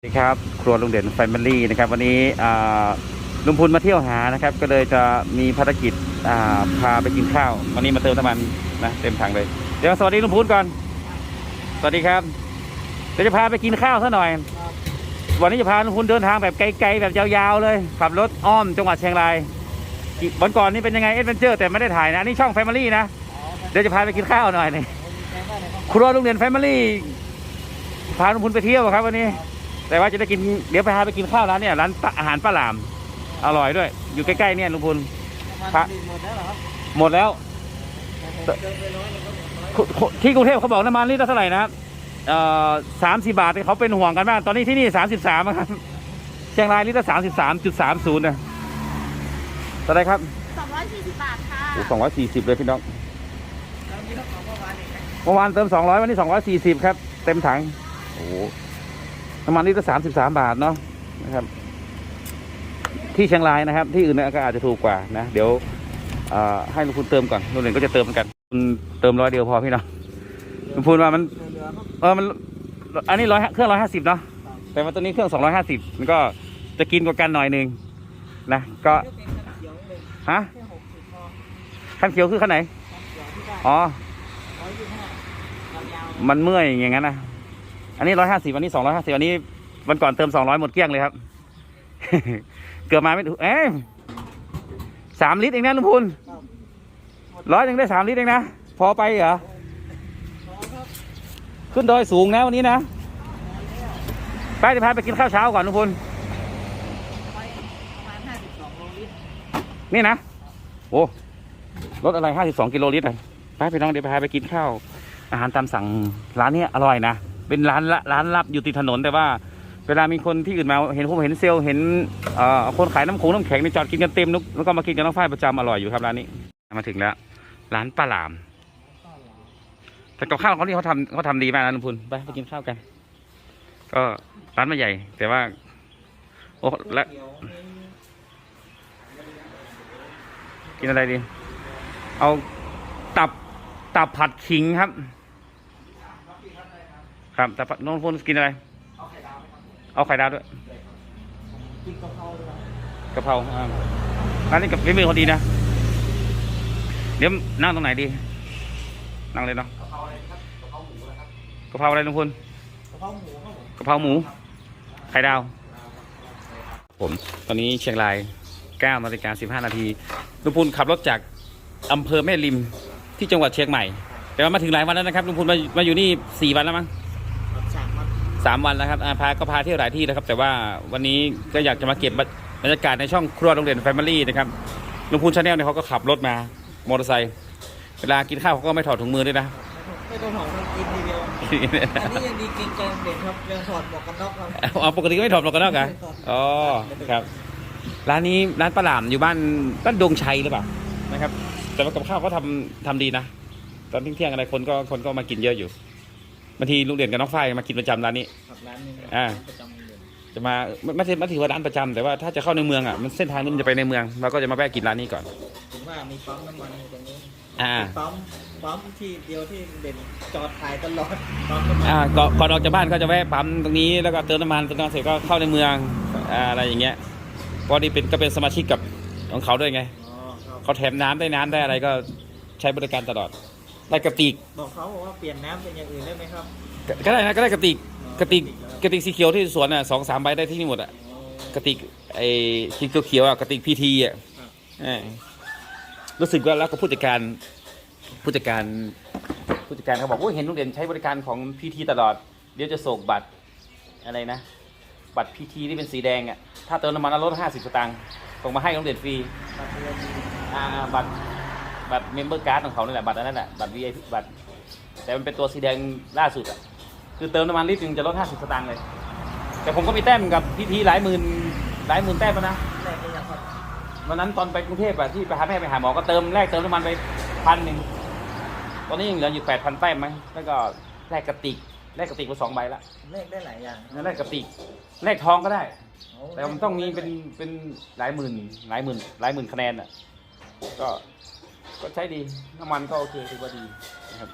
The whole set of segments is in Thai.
สวัสดีครับครัวลุงเด่นแฟมิลี่นะครับวันนี้ลุงพุนมาเที่ยวหานะครับ ก็เลยจะมีภารกิจาพาไปกินข้าว วันนี้มาเติมน้ำมันนะเต็มถังเลย เดี๋ยวสวัสดีลุงพุนก่อน สวัสดีครับเดี๋ยวจะพาไปกินข้าวซะหน่อย วันนี้จะพาลุงพุนเดินทางแบบไกลๆแบบยาวๆเลยขับรถอ้อมจังหวัดเชียงรายวันก่อนนี่เป็นยังไงเอ็ดเวนเจอร์แต่ไม่ได้ถ่ายนะอันนี่ช่องแฟมิลี่นะเดี๋ยวจะพาไปกินข้าวหน่อยนี่ครัวลุงเด่นแฟมิลี่พาลุงพุนไปเที่ยวครับวันนี้ แต่ว่าจะได้กินเดี๋ยวไปหาไปกินข้าวร้านเนี่ยร้านปะอาหารป้าหลาม อร่อยด้วย อยู่ใกล้ๆเนี่ยลุงพุนพระหมดแล้วเหรอครับหมดแล้วผมเดินไปร้อยแล้วก็หมดร้อยคุคุที่กรุงเทพเขาบอกน้ำมันลิตรละเท่าไหร่นะครับเอ่อสามสิบาทเขาเป็นห่วงกันมาก ตอนนี้ที่นี่สามสิบสามครับ เชียงรายลิตรละสามสิบสามจุดสามศูนย์นะเท่าไหรครับ240บาทค่ะสองร้อยสี่สิบเลยพี่น้องแล้วมีของเมื่อวานอีกไหมเมื่อวานเติมสองร้อยวันนี้สองร้อยสี่สิบครับ เต็มถัง โอ้โห น้ำมันลิตรละสามสิบสามบาทเนาะนะครับ ที่เชียงรายนะครับ ที่อื่นเนี่ยก็อาจจะถูกกว่านะ เดี๋ยวให้ลุงพูนเติมก่อนลุงเด่นก็จะเติมเหมือนกันคุณเติมร้อยเดียวพอพี่เน้องลุงพูนว่ามันเหลือๆครับเอมันอันนี้ร้อยเครื่องร้อยห้าสิบเนาะแต่ว่าตัวนี้เครื่องสองร้อยห้าสิบมันก็จะกินกว่ากันหน่อยหนึงนะก็เลือกเป็นคันเขียวเลยฮะคันเขียวคือคันไหนอ๋อมันเมื่อยอย่างงั้นนะ อันนี้ร้อยห้าสิบอันนี้สองร้อยห้าสิบอันนี้วันก่อนเติมสองร้อยหมดเกลี้ยงเลยครับ เกือบมาไม่ถูกเอ้ยสามลิตรเองนะลุงพูนร้อยยังได้สามลิตรเองนะ พอไปเหรอ ขึ้นดอยสูงนะวันนี้นะ ไปจะพาไปกินข้าวเช้าก่อนลุงพูนนี่นะ โอ้รถอะไรห้าสิบสองกิโลลิตรอะไปน้องเดี๋ยวพาไปกินข้าว อาหารตามสั่งร้านนี้อร่อยนะ เป็นร้านละร้านลับอยู่ติดถนนแต่ว่า เวลามีคนที่อื่นมาเห็นผมเห็นเซลล์เห็นคนขายน้ำคงน้ำแข็งในจอดกินกันเต็มนุกแล้วก็มากินกับน้องฝ้ายประจำอร่อยอยู่ครับร้านนี้ มาถึงแล้ว ร้านป้าหลาม แต่กับข้าวของเขาที่เขาทำเขาทำดีมากนะลุงพุนไปไปกินข้าวกัน ก็ร้านไม่ใหญ่ แต่ว่า โอ้และกินอะไรดี เอาตับตับผัดขิงครับ ครับแตับผัดน้องพุนกินอะไรเอาไข่ดาวด้วยกินกะเพราเลยครับกะเพราอ่าร้านนี้กับฝีมือเขาดีนะ เดี๋ยวนั่งตรงไหนดี นั่งเลยเนาะกะเพราอะไรลุงพลกะเพราหมูครับผมกะเพราหมู ไข่ดาว ผมตอนนี้เชียงราย9นาฬิกา15 นาทีลุงพลขับรถจากอำเภอแม่ริมที่จังหวัดเชียงใหม่ แต่ว่ามาถึงหลายวันแล้วนะครับลุงพลมามาอยู่นี่ 4 วันแล้วมั้ง สามวันแล้วครับอ่าพาก็พาเที่ยวหลายที่นะครับ แต่ว่าวันนี้ก็อยากจะมาเก็บบรรยากาศในช่องครัวโรงเรียนแฟมิลี่นะครับลุงพูนชาแนลเนี่ยเขาก็ขับรถมามอเตอร์ไซค์เวลากินข้าวเขาก็ไม่ถอดถุงมือด้วยนะไม่ต้องหอมต้องกินทีเดียวอันนี้ยังดีกินแกงเด่นครับยังถอดหมวกกันน็อกครับเอาปกติก็ไม่ถอดหรอกกันนอกกันอ๋อครับ ร้านนี้ร้านปลาหลามอยู่บ้านบ้านดงชัยหรือเปล่านะครับ แต่ว่ากับข้าวเขาทำทำดีนะ ตอนเที่ยงๆอะไรคนก็คนก็มากินเยอะอยู่ บางทีลุงเด่นกับน้องฝ้ายมากินประจำร้านนี้ ครับร้านนี้อ่าประจำเลยจะมาไม่ไม่ใช่ไม่ถือว่าร้านประจำแต่ว่าถ้าจะเข้าในเมืองอะมันเส้นทางนี้มันจะไปในเมืองเราก็จะมาแวะกินร้านนี้ก่อน ถึงว่ามีปั๊มน้ำมันอยู่ตรงนี้อ่า ปั๊มปั๊มที่เดียวที่เด่นจอดขายตลอดปั๊มน้ำมันอ่าก่อนก่อนออกจากบ้านก็จะแวะปั๊มตรงนี้แล้วก็เติมน้ำมันเติมน้ำมันเสร็จก็เข้าในเมืองอ่าอะไรอย่างเงี้ยเพราะนี่เป็นก็เป็นสมาชิกกับของเขาด้วยไงอ๋อครับเขาแถมน้ำได้น้ำได้อะไรก็ใช้บริการตลอด ได้กระติกบอกเขาบอกว่าเปลี่ยนน้ำเป็นอย่างอื่นได้ไหมครับ ก็ก็ได้นะก็ได้กระติกอ๋อกระติกแล้วกระติกสีเขียวที่สวนอะสองสามใบได้ที่นี่หมดอะอ๋อกระติกไอ้สีเขียวๆอะกระติกพีทีอะเออรู้สึกว่าแล้วก็ผู้จัดการผู้จัดการผู้จัดการเขาบอกว่าเห็นลุงเด่นใช้บริการของพีทีตลอด เดี๋ยวจะส่งบัตรอะไรนะ บัตรพีทีที่เป็นสีแดงอะถ้าเติมน้ำมันแล้วลดห้าสิบสตางค์ส่งมาให้ลุงเด่นฟรีครับเรือดีอ่าอ่าบัตร บัตรเมมเบอร์การ์ดของเขานี่แหละบัตรอันนั้นแหละบัตร VIP บัตร แต่มันเป็นตัวสีแดงล่าสุดอะคือเติมน้ำมันลิตรหนึงจะลดห้าสิบสตางค์เลย แต่ผมก็มีแต้มกับพีทีหลายหมื่นหลายหมื่นแต้มแล้วนะแรกก็ยังครับวันนั้นตอนไปกรุงเทพอะที่ไปหาแม่ไปหาหมอก็เติมแรกเติมน้ำมันไปพันหนึ่งตอนนี้ยังเหลืออยู่แปดพันแต้มไหมแล้วก็แลกกระติกแลกกระติกไปสองใบละเลขได้หลายอย่างแล้วแลกกระติกแลกทองก็ได้โอ้แต่มันต้องมีเป็นเป็นหลายหมื่นหลายหมื่นหลายหมื่นคะแนนอะก็ ก็ใช้ดี น้ำมันก็โอเคถือว่าดีนะครับ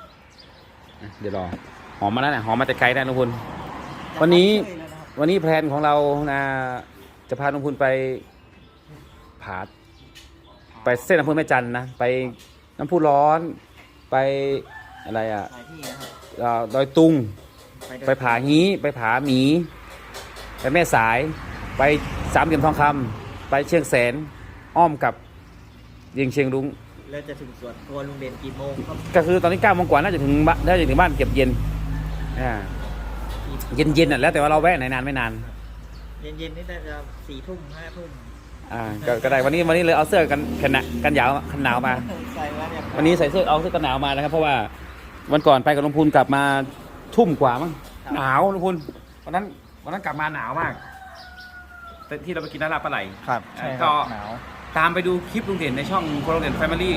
อะเดี๋ยวรอ หอมมาแล้วนะหอมมาแต่ไกลนะทุกคนวันนี้เลยนะครับวันนี้แพลนของเรานะจะพาลุงพูนไปผาไปเส้นอำเภอแม่จันทร์นะ ไปน้ำพุร้อน ไปอะไรอะหลายที่นะครับเอ่อดอยตุงเดินไปผาฮีไปผาหมี ไปแม่สาย ไปสามเหลี่ยมทองคำไปเชียงแสน อ้อมกับเยียงเชียงรุ้ง แล้วจะถึงสวนตัวลุงเด่นกี่โมงครับก็คือตอนนี้เก้าโมงกว่าน่าจะถึงบ้านน่าจะถึงบ้านเก็บเย็นอ่าเย็นเย็นๆอะแล้วแต่ว่าเราแวะไหนนานไม่นาน เย็นๆนี่น่าจะสี่ทุ่มห้าทุ่มอ่าก็ก็ได้วันนี้วันนี้เลยเอาเสื้อกันกันหนากันยาวกันหนาวมา ใส่แล้วเนี่ยวันนี้ใส่เสื้อเอาเสื้อกันหนาวมานะครับ เพราะว่าวันก่อนไปกับลุงพูนกลับมาทุ่มกว่ามั้งหนาวลุงพูนวันนั้นวันนั้นกลับมาหนาวมากแต่ที่เราไปกินร้านลาบปลาไหลครับใช่ครับหนาว ตามไปดูคลิปลุงเด่นในช่องโครงเด่นแฟมิลี่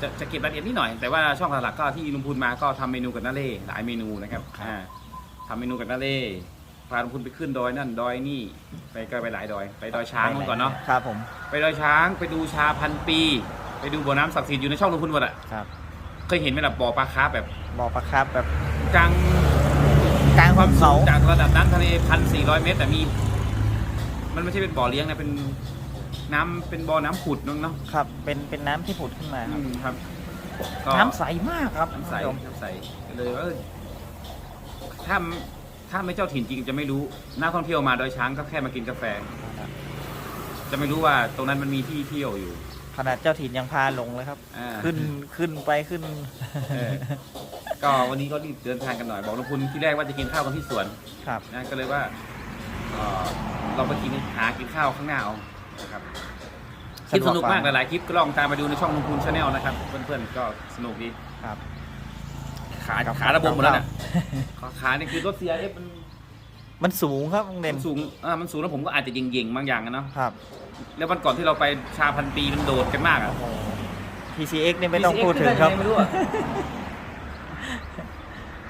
จะจะเก็บรายละเอียดนิดหน่อย แต่ว่าช่องหลักๆก็ที่ลุงพูนมาก็ทำเมนูกับน้าเล่หลายเมนูนะครับอ่าทำเมนูกับน้าเล่พาลุงพูนไปขึ้นดอยนั่นดอยนี่ไปก็ไปหลายดอย ไปดอยช้างมาก่อนเนาะครับผมไปดอยช้างไปดูชาพันปี ไปดูบ่อน้ำศักดิ์สิทธิ์อยู่ในช่องลุงพูนหมดอะครับเคยเห็นไหมล่ะบ่อปลาคาร์ฟแบบบอกประครับแบบกลางกลางความสูเขางจากระดับน้ำทะเลพันสี่ร้อยเมตร แต่มี มันไม่ใช่เป็นบ่อเลี้ยงนะเป็น น้ำเป็นบ่อน้ำผุดนึงเนาะครับ เป็นเป็นน้ำที่ผุดขึ้นมาครับ อืมครับก็น้ำใสมากครับน้ำใสคุณผู้ชมน้ำใสเลยว่าเออถ้าถ้าไม่เจ้าถิ่นจริงจะไม่รู้นักท่องเที่ยวมาโดอยช้างก็แค่มากินกาแฟ จะไม่รู้ว่าตรงนั้นมันมีที่เที่ยวอยู่ขนาดเจ้าถิ่นยังพาลงเลยครับ อ่า ขึ้นขึ้นไปขึ้น เออ ก็วันนี้ก็รีบเดินทางกันหน่อยบอกลุงพุนที่แรกว่าจะกินข้าวกันที่สวนครับ นะก็เลยว่าเอ่อเราไปกินหากินข้าวข้างหน้าเอา นะครับคลิปสนุกมากหลายๆคลิปก็ลองตามไปดูในช่องลุงพุนชาแนลนะครับ เพื่อนๆก็สนุกดีครับ ขากับขาระบมหมดแล้วครันะบขานี่คือรถ CRF มันมันสูงครับลุงเด่นมันสูงอ่ามันสูงแล้วผมก็อาจจะเย่งๆบางอย่างอะเนาะครับ แล้ววันก่อนที่เราไปชาพันปีมันโดดกันมากอะโอ้โห PCX นี่ไม่ต้องพูดถึงครับไม่รู้อะ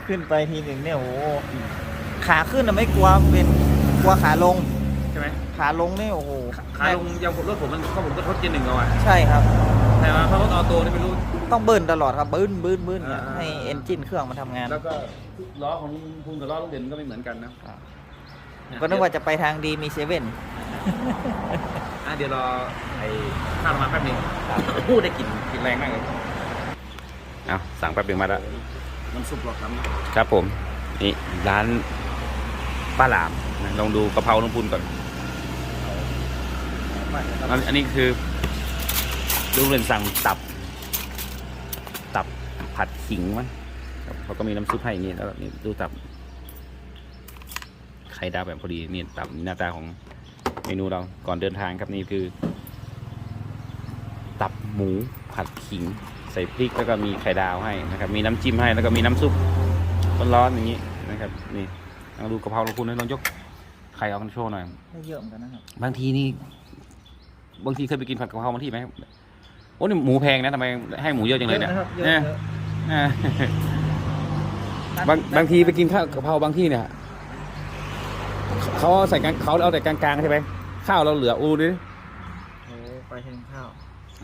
ขึ้นไปทีหนึ่งเนี่ยโอ้โหขาขึ้นน่ะไม่กลัวเป็นกลัวขาลงใช่ไหม ขาลงนี่โอ้โหขาลงอยังผมรถผมมันก็ผมก็ทดเจนหนึ่งเอาอะใช่ครับ แต่ว่าเพราะรถออโต้นี่ไม่รู้ ต้องเบิ้ลตลอดครับเบิ้ลเบิ้ลเบิ้ลเนี่ยอ่า ให้เอนจินเครื่องมันทำงานแล้วก็ล้อของคุณกับล้อลุงเด่นก็ไม่เหมือนกันนะก็นึกว่าจะไปทางดีมีเซเว่น อะเดี๋ยวรอไอ้ข้าวมาแป๊บหนึงพูดได้กลิ่นกลิ่นแรงมากเลยเอาสั่งแป๊บหนึงมาแล้วมันสุกหรอครับครับผม นี่ร้านป้าหลามนะลองดูกะเพราลุงพุนก่อน อันอันนี้คือลุงเด่นสั่งตับ ตับผัดขิงมั้งครับเขาก็มีน้ำซุปให้อย่างนี้แล้วก็นี่ดูตับ ไข่ดาวแบบพอดีนี่ตับนี่หน้าตาของเมนูเราก่อนเดินทางครับนี่คือ ตับหมูผัดขิง ใส่พริกแล้วก็มีไข่ดาวให้นะครับ มีน้ำจิ้มให้แล้วก็มีน้ำซุปร้อนๆอย่างนี้นะครับนี่ลองดูกะเพราลงคุณนะลองยกไข่ออกมาโชว์หน่อยได้เยอะเหมือนกันนะครับ บางทีนี่ บางทีเคยไปกินผัดกะเพราบางที่ไหมโอ้นี่หมูแพงนะทำไมให้หมูเยอะจังเลยเนี่ยเยอะนะครับเยอะเนี่ยเยอะอ่าบางบางทีไปกินข้าวกะเพราบางที่เนี่ยเขาเอาใส่กลางเขาเอาแต่กลางๆใช่ไหมข้าวเราเหลืออูดิโอ้ไปถึงข้าว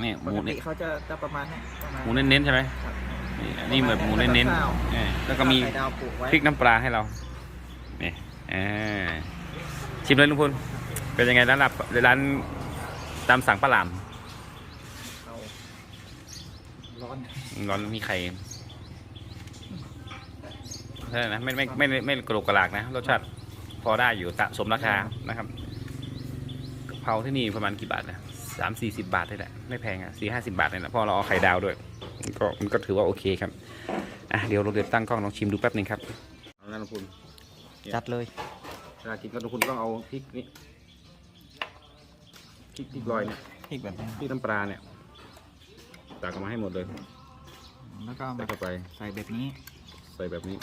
นี่หปมูกติเนี่ยเขาจะจะประมาณเนี้ยประมาณหมูเน้นๆใช่ไหมครับนี่อันนี้เหมือนหมูเน้นข้าวๆเออแล้วก็มี ไข่ดาวปลูกไว้พริกน้ำปลาให้เรา นี่อ่าชิมเลยลุงพลเป็นยังไงร้านหลับร้าน ตามสั่งปลาหลามเอาร้อนร้อนมีไข่ใช่นะไม่ไม่ไม่ไม่ไม่กระโหลกกระลากนะรสชาติพอได้อยู่สะสมราคานะครับกะเพราที่นี่ประมาณกี่บาทนะสามสี่สิบาทนี่แหละไม่แพงอะสี่ห้าสิบาทนี่แหละเพอเราเอาไข่ดาวด้วยมันก็มันก็ถือว่าโอเคครับอะเดี๋ยวเราเดินตั้งกล้องลองชิมดูแป๊บหนึงครับเอาละลุงพลจัดเลยเวลากินก็ทุกคนต้องเอาพริกนี่ พริกพริกลอยเนี่ยพริกแบบนี้พริกน้ำปลาเนี่ยตักออกมาให้หมดเลยแล้วก็เอาใส่มาเข้าไปใส่แบบนี้ใส่แบบนี้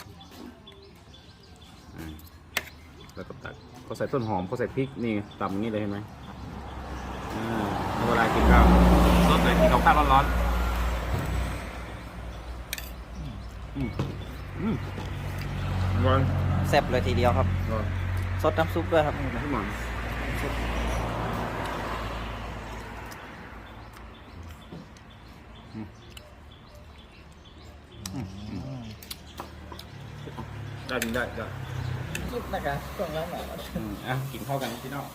อ่าแล้วก็ตักเขาใส่ต้นหอมเขาใส่พริกนี่ตำอย่างนี้เลยเห็นไหมอ่าแล้วเวลากินข้าวรสเลยกินกับข้าวร้อนๆอืมอืมร้อนแซ่บเลยทีเดียวครับร้อน ซดน้ำซุปด้วยครับ พี่หมอน ได้จริงได้ได้นะครับช่วงหลังหน่อยอืมอะกินข้าวกันพี่น้อง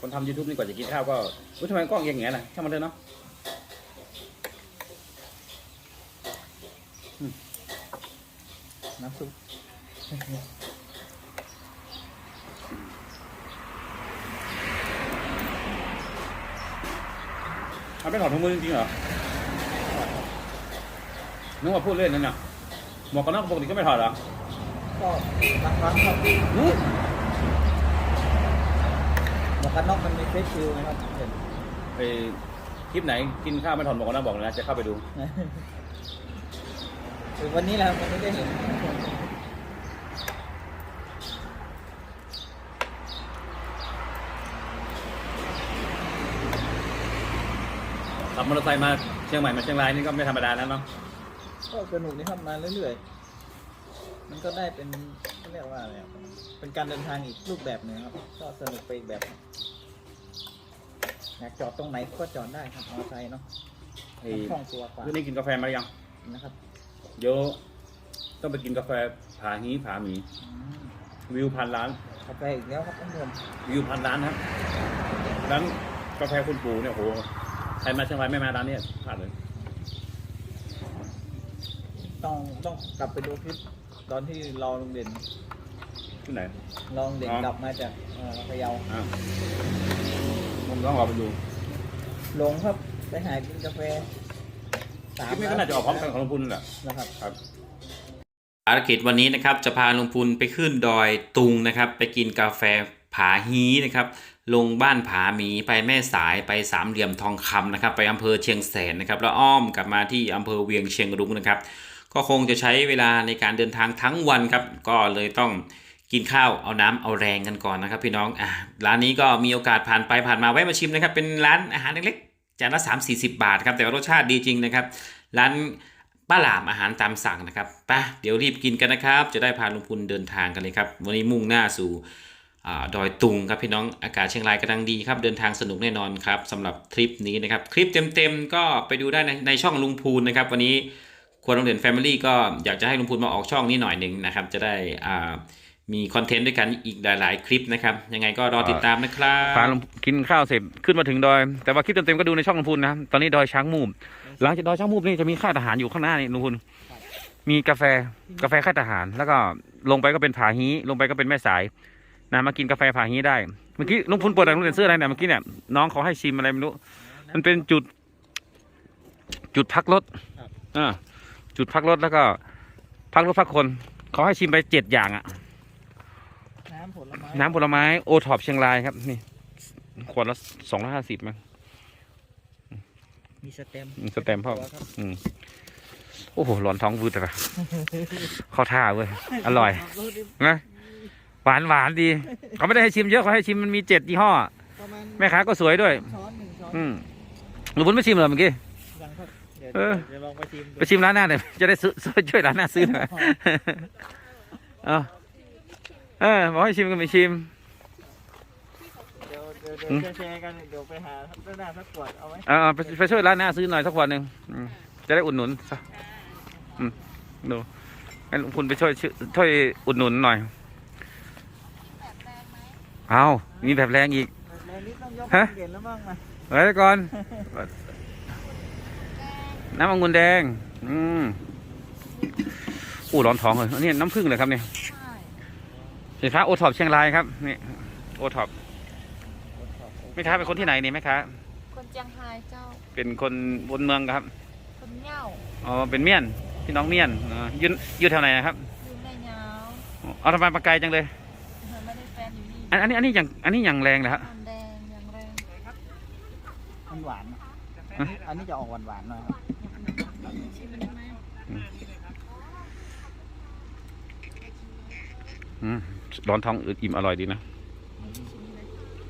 คนทำยูทูบนี่กว่าจะกินข้าวก็อุ้ยทำไมกล้องเอียงอย่างนี้ล่ะช่างมันเถอะเนาะน้ำซุปเอาไปถอดถุงมือจริงๆเหรอ นึกว่าพูดเล่นนั่นน่ะหมวกกันน็อกปกติก็ไม่ถอดเหรอก็บางครั้งครับอืมหมวกกันน็อกมันมีเฟซชิลด์นะครับเห็นไปคลิปไหนกินข้าวไม่ถอดหมวกกันน็อกบอกเลยนะจะเข้าไปดูคือวันนี้แหละครับวันนี้ได้เห็นขับมอเตอร์ไซค์มาเชียงใหม่มาเชียงรายนี่ก็ไม่ธรรมดานะเนาะ ก็สนุกนี่ครับมาเรื่อยๆ มันก็ได้เป็นเขาเรียกว่าอะไรครับเป็นการเดินทางอีกรูปแบบหนึงครับ ก็สนุกไปอีกแบบหนึ่งอยากจอดตรงไหนก็จอดได้ครับมอเตอร์ไซค์เนาะไอ้มันคล่องตัวกว่านี่กินกาแฟมาหรือยังนะครับเดี๋ยวต้องไปกินกาแฟผาฮีผาหมีอืมวิวพันล้าน กาแฟอีกแล้วครับท่านผู้ชมวิวพันล้านครับร้านกาแฟคุณปู่เนี่ยโหใครมาเชียงรายไม่มาร้านเนี้พลาดเลย ต้องต้องกลับไปดูคลิปตอนที่รอโรงเรียนที่ไหน รอโรงเรียนอ๋อ กลับมาจากเอ่อพะเยาอะผมต้องรอไปดูหลงครับไปหากินกาแฟคลิปนี้ก็น่าจะออกพร้อมกันของลุงพุนแหละนะครับ ครับ ภารกิจวันนี้นะครับจะพาลุงพูนไปขึ้นดอยตุงนะครับ ไปกินกาแฟผาฮีนะครับ ลงบ้านผาหมีไปแม่สายไปสามเหลี่ยมทองคำนะครับ ไปอำเภอเชียงแสนนะครับ แล้วอ้อมกลับมาที่อำเภอเวียงเชียงรุ้งนะครับ ก็คงจะใช้เวลาในการเดินทางทั้งวันครับ ก็เลยต้องกินข้าวเอาน้ำเอาแรงกันก่อนนะครับพี่น้องอะร้านนี้ก็มีโอกาสผ่านไปผ่านมาแวะมาชิมนะครับ เป็นร้านอาหารเล็กๆจานละ3 4 0 บาทครับแต่ว่ารสชาติดีจริงนะครับ ร้านป้าหลามอาหารตามสั่งนะครับไปเดี๋ยวรีบกินกันนะครับ จะได้พาลุงพุนเดินทางกันเลยครับ วันนี้มุ่งหน้าสู่อาดอยตุงครับพี่น้องอากาศเชียงรายกำลังดีครับเดินทางสนุกแน่นอนครับสำหรับทริปนี้นะครับ คลิปเต็มๆก็ไปดูได้ในในช่องลุงพูนนะครับ วันนี้ ครัวโรงเรียนแฟมิลี่ก็อยากจะให้ลุงพูนมาออกช่องนี้หน่อยหนึ่งนะครับ จะได้อ่ามีคอนเทนต์ด้วยกันอีกหลาย ๆ คลิปนะครับ ยังไงก็รอติดตามนะครับพาลุงกินข้าวเสร็จขึ้นมาถึงดอย แต่ว่าคลิปเต็ม ๆ ก็ดูในช่องลุงพุนนะตอนนี้ดอยช้างมูมหลังจากดอยช้างมูมนี่จะมีค่ายทหารอยู่ข้างหน้านี่ลุงพุนมีกาแฟกาแฟค่ายทหาร แล้วก็ลงไปก็เป็นผาฮีลงไปก็เป็นแม่สายนะมากินกาแฟผาฮีได้เมื่อกี้ลุงพุนเปิดอะไรลุงเรียนเสื้ออะไรเนี่ยเมื่อกี้เนี่ยน้องเขาให้ชิมอะไรไม่รู้มันเป็นจุด จุดพักรถอ่า จุดพักรถแล้วก็ พักรถพักคน เขาให้ชิมไปเจ็ดอย่างอะน้ำผลไม้น้ำผลไม้โอท็อปเชียงรายครับนี่ขวดละสองร้อยห้าสิบมั้งมีสเต็มมีสแตมป์พ่อตัวครับอืมโอ้โหร้อนท้องวืดแต่ละเข้าท่าเว้ยอร่อยนะหวานหวานดี เขาไม่ได้ให้ชิมเยอะเขาให้ชิมมันมีเจ็ดยี่ห้อประมาณแม่ค้าก็สวยด้วยช้อนหนึ่งช้อนอืมหนูพุนไม่ชิมเหรอเมื่อกี้ยังครับ เดี๋ยวเออเดี๋ยวลองไปชิมดูไปชิมร้านหน้าหน่อยจะได้ซื้อช่วยร้านหน้าซื้อหน่อยเอาเออบอกให้ชิมก็ไม่ชิม เดี๋ยวเดี๋ยวเดี๋ยวอืมแชร์ๆกันเดี๋ยวไปหาด้านหน้าสักขวดเอาไหมเอาเอาไปไปช่วยร้านหน้าซื้อหน่อยสักขวดหนึ่งอืมจะได้อุดหนุนซะอืมดูให้ลุงคุณไปช่วยช่วยช่วยอุดหนุนหน่อยเอามีแบบแรงอีกแรงนี้ต้องยกฮะเด่นแล้วบ้างมาไว้ก่อน น้ำองุ่นแดง อืมอู้ร้อนท้องเลยอันนี้น้ำผึ้งเลยครับเนี่ยสินค้าโอท็อปเชียงรายครับนี่โอท็อปแม่ค้าเป็นคนที่ไหนนี่แม่ค้าคนเจียงไฮ้เจ้า เป็นคนบนเมืองครับ คนเหย้าอ๋อเป็นเมียนพี่น้องเมียนอ๋ออยืนยืนแถวไหนนะครับอยู่ในเหงาเอาทำไมมาไกลจังเลยไม่ได้แฟนอยู่นี่อันอันนี้อันนี้อย่างอันนี้อย่างแรงเลยฮะน้ำแดงอย่างแรงมันหวานนะฮะอันนี้จะออกหวานหวานๆหน่อยครับ ชิมมันได้ไหม อืม ร้อนท้องอืดอิ่มอร่อยดีนะ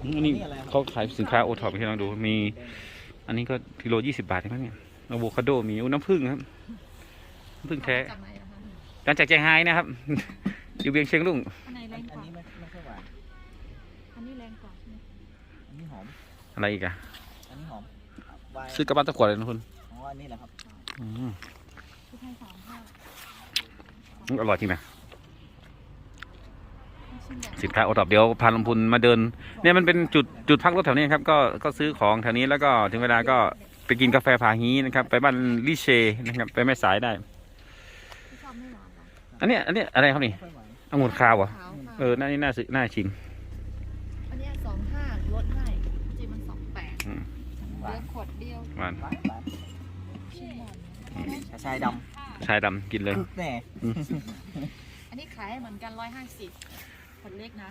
อืมอันนี้เขาขายสินค้าโอท็อปให้เราดู มี อันนี้ก็กิโลยี่สิบาทใช่ไหมเนี่ยอะโวคาโดมีอู้น้ำผึ้งครับน้ำผึ้งแท้จากไหนอะคะการจากแจงไฮนะครับ อยู่เวียงเชียงรุ่งอันไหนแรอันงกอันว่านี้ไม่ไม่ค่อยหวานอันนี้แรงกว่าใช่ไหมอันนี้หอมอะไรอีกอะอันนี้หอมไวน์ซื้อกระบะตะขวดเลยนะคุณอ๋ออันนี้แหละครับอืมที่ให้สามห้าอร่อยจริงนะชิมอย่าง สินค้าโอท็อปเดี๋ยวพาลงพุนมาเดิน เนี่ยมันเป็นจุดจุดพักรถแถวนี้ครับก็ก็ซื้อของแถวนี้แล้วก็ถึงเวลาก็ไปกินกาแฟผาฮีนะครับ ไปบ้านลิเชนะครับไปแม่สายได้ที่ชอบไม่หวานเหรออันเนี้ยอันเนี้ยอะไรครับนี่ค่อยหวานองุ่นคาวเหรอขาวค่ะเออน่านี่น่าซื้อน่าชิมอันเนี้สองห้าลดให้จริงมันสองแปดอืมเหลือขวดเดียวหวานหวานหวานชิมหมดกระชายดชายดำกินเลยำคึกแน่อันนี้ขายเหมือนกันร้อยห้าสิบ ขวดเล็กนะ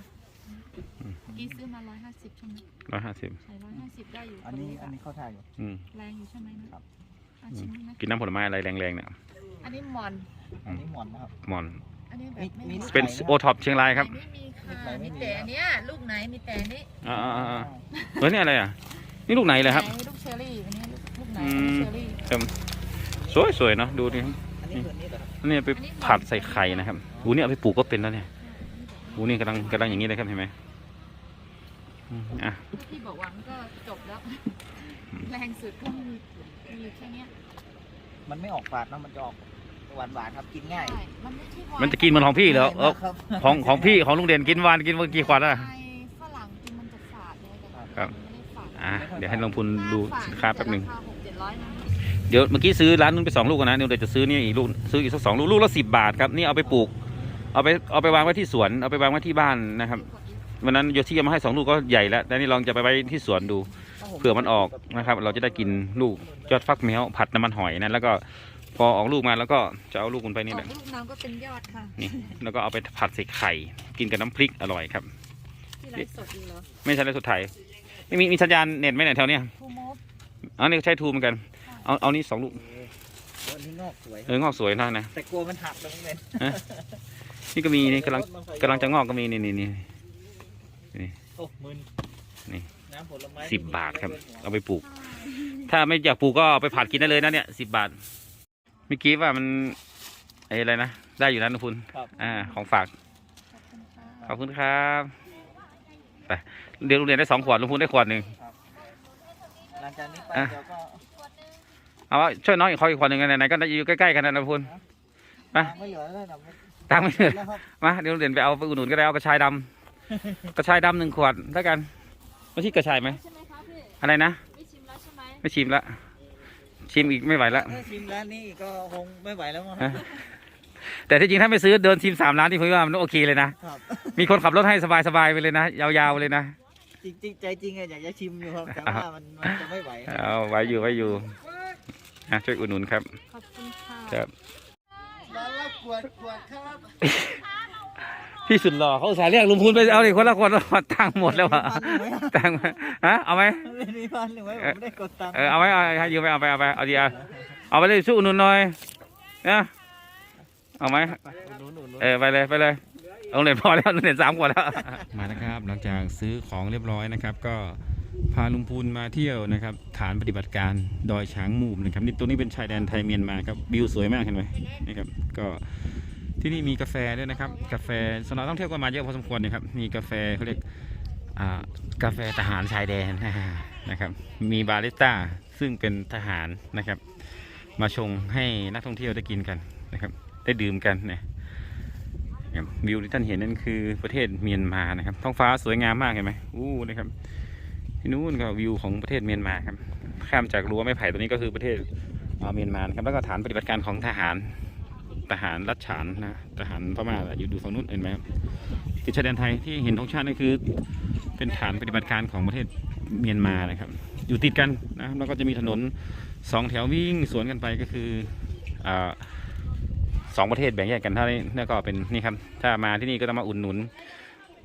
เมื่อกี้ซื้อมาร้อยห้าสิบใช่ไหมร้อยห้าสิบใช่ร้อยห้าสิบได้อยู่ขอันวดนี้เล็กอันอะนี้เข้าทางอยู่อืมแรงอยู่ใช่ไหมนะครับอะชิมดูนะกินน้ำผลไม้อะไรแรงๆเนี่ยอันนี้หมอนอันนี้หมอนนะครับหมอนอันนี้แบบมีไม่มีหวานเป็นโอท็อปเชียงรายครับไม่มีค่ะมีแต่อันเนี้ยลูกไหนมีแต่อันนี้อ่าอ่าอ่าเฮ้ยนี่อะไรอะนี่ลูกไหนเลยครับไหนลูกเชอรี่อันนี้ลูกไหนอือันนี้มเชอรี่เต็มสวยสวยเนาะดูดิครับอันนี้คืออันนี้เหรอครับอันนี้ไปผัดใส่ไข่นะครับหูนี่เอาไปปลูกก็เป็นแล้วเนี่ย หูนี่กำลังกำลังอย่างนี้เลยครับเห็นไหมอืมอะพี่บอกว่ามันก็จบแล้ว แรงสุดก็มีมีอยู่แค่เนี้ยมันไม่ออกฝาดเนอะมันจะออกหวานหวานๆครับกินง่ายใช่มันไม่ใช่หวามันจะกินเหมือนของพี่เหรอเออครับของของพี่ของลุงเด่นกินวานกินเมื่อกี่ขวดอะไอ้ฝรั่งกินมันจะฝาดเลยแต่ครับ มันไม่ได้ฝาดอะเดี๋ยวให้ลงพุนดูสินค้าแป๊บหนึ่งราคาหกเจ็ดร้อยนะเดี๋ยวเมื่อกี้ซื้อร้านนู้นไปสองลูกนะเดี๋ยวเดี๋ยวจะซื้อนี่อีกลูกซื้ออีกสักสองลูกลูกละสิบบาทครับนี่เอาไปปลูก เอาไปเอาไปวางไว้ที่สวนเอาไปวางไว้ที่บ้านนะครับวันนั้นโยชิเอามาให้สองลูกก็ใหญ่แล้วแต่นี่ลองจะไปไว้ที่สวนดูเผื่อมันออกนะครับ เราจะได้กินลูกยอดฟักแมวผัดน้ำมันหอยนะแล้วก็พอออกลูกมาแล้วก็จะเอาลูกมันไปนี่อแหอละกลูกน้ำก็เป็นยอดค่ะนี่แล้วก็เอาไปผัดใส่ไข่กินกับน้ำพริกอร่อยครับที่ไรสดอีกเหรอไม่ใช่แล้วสุดท้ายไม่มีมีสัญญาณเน็ตไหมเนี่ยแถวเนี้ยทูมฟอ๋อนี่ใช้ทูเหมือนกันเอาเอานี่สองลูกอันนี้งอกสวยเอองอกสวยนะนะแต่กลัวมันหักตรงนี้นี่ ก็มีนี่กำลังกำลังจะงอกก็มีนี่นี่นี่โอ้มึนนี่น้ำผลไม้สิบบาทครับ เอาไปปลูก ถ้าไม่อยากปลูกก็เอาไปผัดกินได้เลยนะเนี่ยสิบบาทเมื่อกี้ว่ามันไอ้อะไรนะได้อยู่นะนุพุนครับ อ่าของฝากขอบคุณค่ะขอบคุณครับไปเดี๋ยวโรงเรียนได้สองขวดลุงพูนได้ขวดหนึ่งหลังจากนี้ไปอะเดี๋ยวก็เอาว่าช่วยน้องอีกขออีกขวดหนึ่งไหนๆก็อยู่ใกล้ๆกันนะลุงพูนไปไม่เหลือแล้วนะ ตังค์ไม่เหลือแล้วครับมาเดี๋ยวโรงเรียนไปเอาไปอุดหนุนก็ได้เอากระชายดำกระชายดำหนึ่งขวดแล้วกันไม่ใช่กระชายไหมใช่ไหมคะพี่อะไรนะไม่ชิมแล้วใช่ไหมไม่ชิมละชิมอีกไม่ไหวละถ้าชิมร้านนี้ก็คงไม่ไหวแล้วมั้งคฮะรับ แต่ที่จริงถ้าไม่ซื้อเดินชิมสามร้านที่ผมว่ามันโอเคเลยนะ ครับ มีคนขับรถให้สบายๆไปเลยนะ ยาวๆเลยนะจริงๆใจจริงอะอยากจะชิมอยู่ครับแต่อ่าว่ามันมันจะไม่ไหวครับเอาไว้อยู่ไว้อยู่อะช่วยอุดหนุนครับขอบคุณค่ะครับร้านละ ขวดขวดครับพี่สุดหล่อเขาอุตสายเรียกลุงพูนไปเอาดิคนละคนละคนตังค์หมดแล้วอะตังค์ฮะเอาไหมไม่มีพันหนึ่งไว้ผมไม่ได้กดตังค์เออเอาไหมเอาให้ยืมไปเอาไปเอาไปเอาดีเอาเอาไปเลยช่วยอุดหนุนหน่อยนะเอาไหมหนูหนูหนูเออไปเลยไปเลยโรงเรียนพอแล้วโรงเรียนสามขวดแล้ว มานะครับ หลังจากซื้อของเรียบร้อยนะครับ ก็ พาลุงพูนมาเที่ยวนะครับ ฐานปฏิบัติการดอยช้างมูมนะครับนี่ตัวนี้เป็นชายแดนไทยเมียนมาครับวิวสวยมากเห็นไหมนี่ครับก็ที่นี่มีกาแฟด้วยนะครับ กาแฟสำหรับท่องเที่ยวก็มาเยอะพอสมควรนะครับ มีกาแฟเขาเรียกกาแฟทหารชายแดนนะครับ มีบาริสต้าซึ่งเป็นทหารนะครับ มาชงให้นักท่องเที่ยวได้กินกันนะครับ ได้ดื่มกันเนี่ยบวิวที่ท่านเห็นนั่นคือประเทศเมียนมานะครับ ท้องฟ้าสวยงามมากเห็นไหมอู้นะครับ ที่นู้นก็วิวของประเทศเมียนมาครับ ข้ามจากรั้วไม้ไผ่ตัวนี้ก็คือประเทศเมียนมาครับแล้วก็ฐานปฏิบัติการของทหารทหารรัชฉานนะทหารพม่าอยู่ดูฝั่งนู้นเห็นไหมครับที่ชายแดนไทยที่เห็นธงชาตินั่คือ เป็นฐานปฏิบัติการของประเทศเมียนมานะครับ อยู่ติดกันนะแล้วก็จะมีถนนสองแถววิ่งสวนกันไปก็คืออสองประเทศแบ่งแยกกันเท่านี่ก็เป็นนี่ครับถ้ามาที่นี่ก็ต้องมาอุ่นหนุน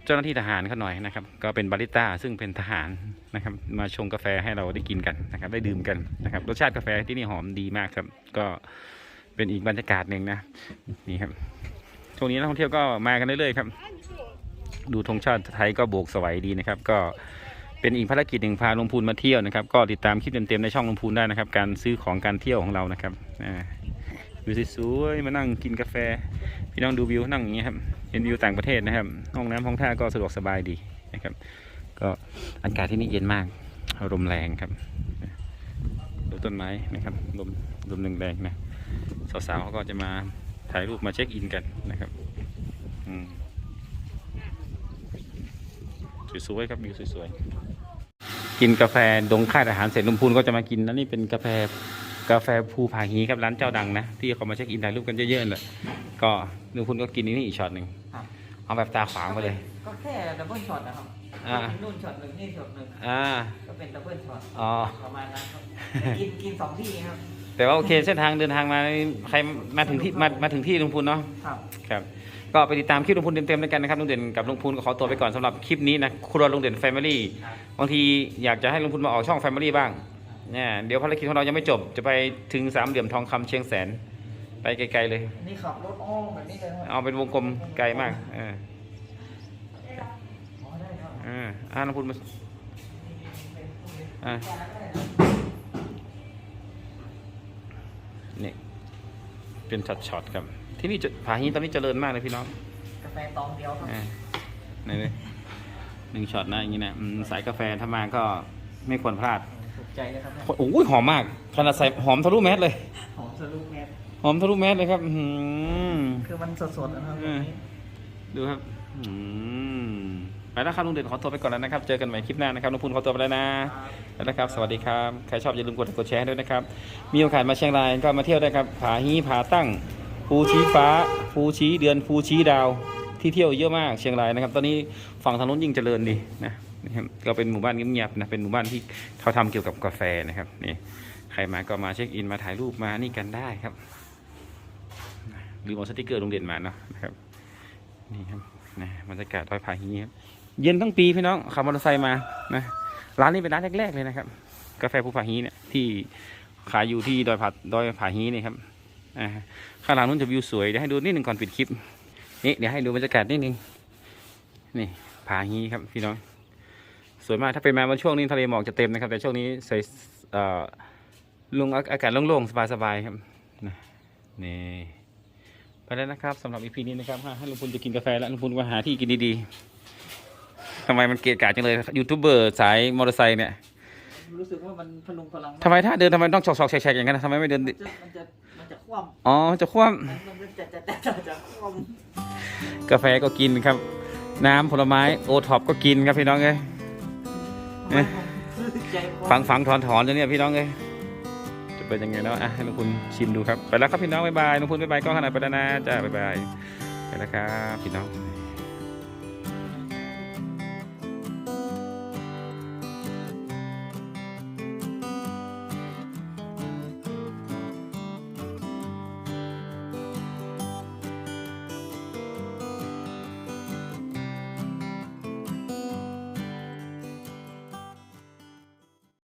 เจ้าหน้าที่ทหารเขาหน่อยนะครับ ก็เป็นบาริต้าซึ่งเป็นทหารนะครับ มาชงกาแฟให้เราได้กินกันนะครับ ได้ดื่มกันนะครับ รสชาติกาแฟที่นี่หอมดีมากครับ ก็เป็นอีกบรรยากาศหนึ่งนะนี่ครับช่วงนี้นักท่องเที่ยวก็มากันเรื่อยๆครับ ดูธงชาติไทยก็โบกสวัยดีนะครับ ก็เป็นอีกภารกิจหนึ่งพาลงพูนมาเที่ยวนะครับ ก็ติดตามคลิปเต็มๆในช่องลงพูนได้นะครับ การซื้อของการเที่ยวของเรานะครับอ่าวิวสวยๆมานั่งกินกาแฟ พี่น้องดูวิวนั่งอย่างเงี้ยครับเห็นวิวต่างประเทศนะครับ ห้องน้ำห้องท่าก็สะดวกสบายดีนะครับ ก็อากาศที่นี่เย็นมากลมแรงครับดูต้นไม้นะครับลมลมแรงๆนะสาวๆเขาก็จะมาถ่ายรูปมาเช็คอินกันนะครับอืมสวยๆครับวิวสวยๆกินกาแฟดงค่ายทหารเสร็จลุงพูนก็จะมากินนั่นนี่เป็นกาแฟ กาแฟภูผาฮีครับร้านเจ้าดังนะ ที่เขามาเช็คอินถ่ายรูปกันเยอะๆเลยก็ลุงพูนก็กินนี่อีกช็อตหนึ่งครับ เอาแบบตาขวางไปเลย ก็แค่ดับเบิลช็อตนะครับอ่านู่นช็อตหนึ่งนี่ช็อตหนึ่งอ่าก็เป็นดับเบิลช็อตอ๋อ ประมาณนั้นครับแต่กินกินสองที่ครับ แต่ว่าโอเคเส้นทางเดินทางมานี่ใครมาถึงที่มามาถึงที่ลุงพูนเนาะครับ ครับ ก็ไปติดตามคลิปลุงพูนเต็มๆด้วยกันนะครับลุงเด่นกับลุงพูนก็ขอตัวไปก่อนสำหรับคลิปนี้นะครัวลุงเด่นแฟมิลี่ครับบางทีอยากจะให้ลุงพูนมาออกช่องแฟมิลี่บ้าง เนี่ยเดี๋ยวภารกิจของเรายังไม่จบ จะไปถึงสามเหลี่ยมทองคำเชียงแสน ไปไกลๆเลย นี่ขับรถอ้อมแบบนี้เลยครับเอาเป็นวงกลมไกลมากเอออ๋อได้ครับเอออ่าลุงพูนมาอ่านี่เป็นช็อตๆครับ ที่นี่จะผาฮีตอนนี้เจริญมากเลยพี่น้อง กาแฟตองเดียวครับอ่านี่เลยหนึ่งช็อตนะอย่างนี้นะอืมสายกาแฟถ้ามาก็ไม่ควรพลาดถูก ใจเลยครับเนี่ยโอ้ยหอมมากขนาดใส่หอมทะลุแมสเลย หอมทะลุแมสหอมทะลุแมสเลยครับ อื้อหือ คือมันสดๆนะครับอืมดูครับอืมไปแล้วครับลุงเด่นขอตัวไปก่อนแล้วนะครับ เจอกันใหม่คลิปหน้านะครับลุงพูนขอตัวไปแล้วนะไปแล้วครับ สวัสดีครับ ใครชอบอย่าลืมกดไลค์กดแชร์ให้ด้วยนะครับ มีโอกาสมาเชียงรายก็มาเที่ยวได้ครับ ผาฮีผาตั้ง ภูชี้ฟ้า ภูชี้เดือน ภูชี้ดาว ที่เที่ยวเยอะมากเชียงรายนะครับ ตอนนี้ฝั่งทางนู้นยิ่งเจริญดีนะ นะครับก็เป็นหมู่บ้านเงียบๆนะเป็นหมู่บ้านที่เขาทำเกี่ยวกับกาแฟนะครับนี่ใครมาก็มาเช็คอินมาถ่ายรูปมานี่กันได้ครับลืมเอาสติกเกอร์โรงเรียนมาเนาะนะครับนี่ครับนะบรรยากาศดอยผาฮีครับเย็นทั้งปีพี่น้องขับมอเตอร์ไซค์มานะร้านนี้เป็นร้านแรกๆเลยนะครับ กาแฟภูผาฮีเนี่ยที่ขายอยู่ที่ดอยผาดอยผาฮีนี่ครับอ่าข้างหลังนู้นจะวิวสวยเดี๋ยวให้ดูนิดหนึ่งก่อนปิดคลิปนี่เดี๋ยวให้ดูบรรยากาศนิดหนึ่งนี่ผาฮีครับพี่น้อง สวยมากถ้าเป็นมาวันช่วงนี้ทะเลหมอกจะเต็มนะครับ แต่ช่วงนี้ใส่เอ่อลงอากาศโล่งๆสบายๆครับนะนี่ไปแล้วนะครับสำหรับอีพีนี้นะครับฮะให้ลุงพุนจะกินกาแฟแล้วลุงพุนก็หาที่กินดีๆทำไมมันเกะกะจังเลยยูทูบเบอร์สายมอเตอร์ไซค์เนี่ยรู้สึกว่ามันพลุงพลังทำไมถ้าเดินทำไมต้องชอกๆแฉกๆอย่างนั้นนะทำไมไม่เดินมันดิจะมันจะมันจะคว่อ๋อจะคว่ำมันมันจะจะจะจะจะคว่ำกาแฟก็กินครับ น้ำผลไม้โอท็อปก็กินครับพี่น้องเอ้ ฟังฟังถอนถอนจะเนี่ยพี่น้องเลยจะเป็นยังไงเนาะอะให้ลุงพุณชิมดูครับ ไปแล้วครับพี่น้องบ๊ายบายลุงพุณบ๊ายบายกล้องขนาดไปแล้วนะจ้าบ๊ายบายไปแล้วครับพี่น้อง